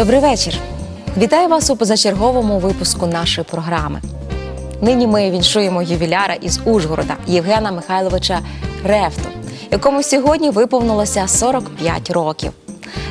Добрий вечір. Вітаю вас у позачерговому випуску нашої програми. Нині ми віншуємо ювіляра із Ужгорода Євгена Михайловича Рефту, якому сьогодні виповнилося 45 років.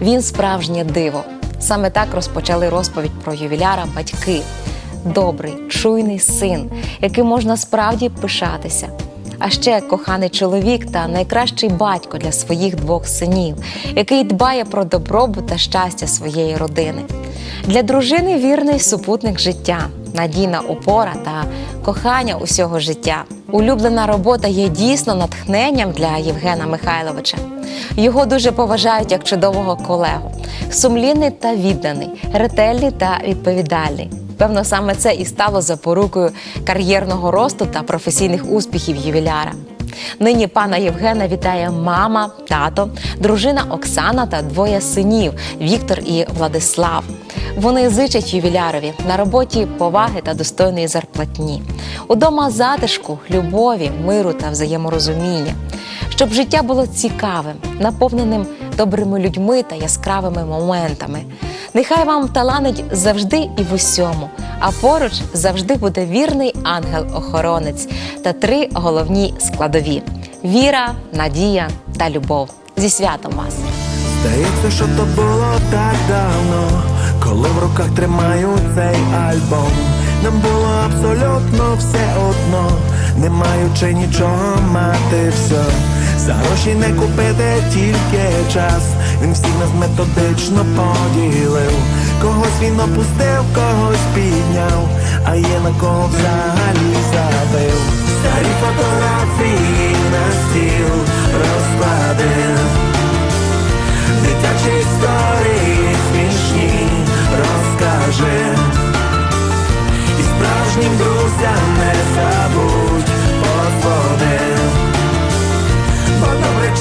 Він справжнє диво. Саме так розпочали розповідь про ювіляра батьки. Добрий, чуйний син, яким можна справді пишатися. А ще коханий чоловік та найкращий батько для своїх двох синів, який дбає про добробут та щастя своєї родини. Для дружини вірний супутник життя, надійна опора та кохання усього життя. Улюблена робота є дійсно натхненням для Євгена Михайловича. Його дуже поважають як чудового колегу, сумлінний та відданий, ретельний та відповідальний. Певно, саме це і стало запорукою кар'єрного росту та професійних успіхів ювіляра. Нині пана Євгена вітає мама, тато, дружина Оксана та двоє синів Віктор і Владислав. Вони зичать ювілярові на роботі поваги та достойної зарплатні, удома затишку, любові, миру та взаєморозуміння, щоб життя було цікавим, наповненим добрими людьми та яскравими моментами. Нехай вам таланить завжди і в усьому, а поруч завжди буде вірний ангел-охоронець та три головні складові: віра, надія та любов. Зі святом вас! Здається, що то було так давно, коли в руках тримаю цей альбом. Нам було абсолютно все одно, не маючи нічого мати все. За гроші не купити тільки час. Він всіх нас методично поділив. Когось він опустив, когось підняв, а є на кого взагалі забив. Старі фотографії на стіл розкладив. Дитячі історії смішні розкажи І справжнім друзям не забудь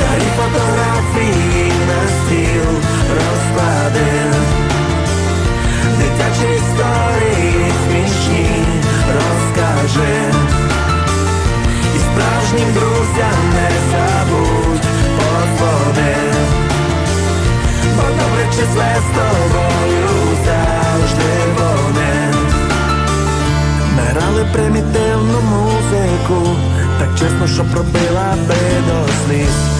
Старі фотографії на стіл розкладив. Дитячі історії смішні розкажи І справжнім друзям не забудь подводи Бо добре числе з тобою завжди вони Ми грали примітивну музику Так чесно, що пробила би до сліз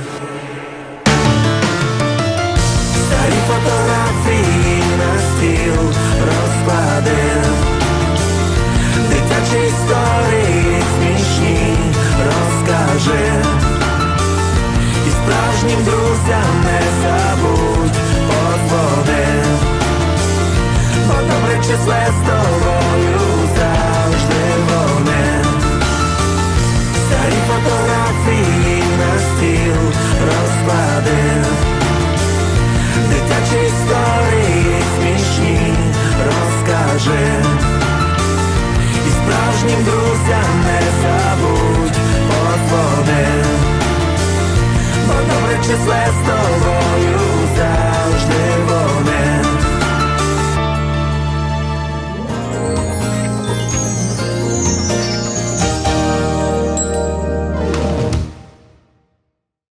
just left over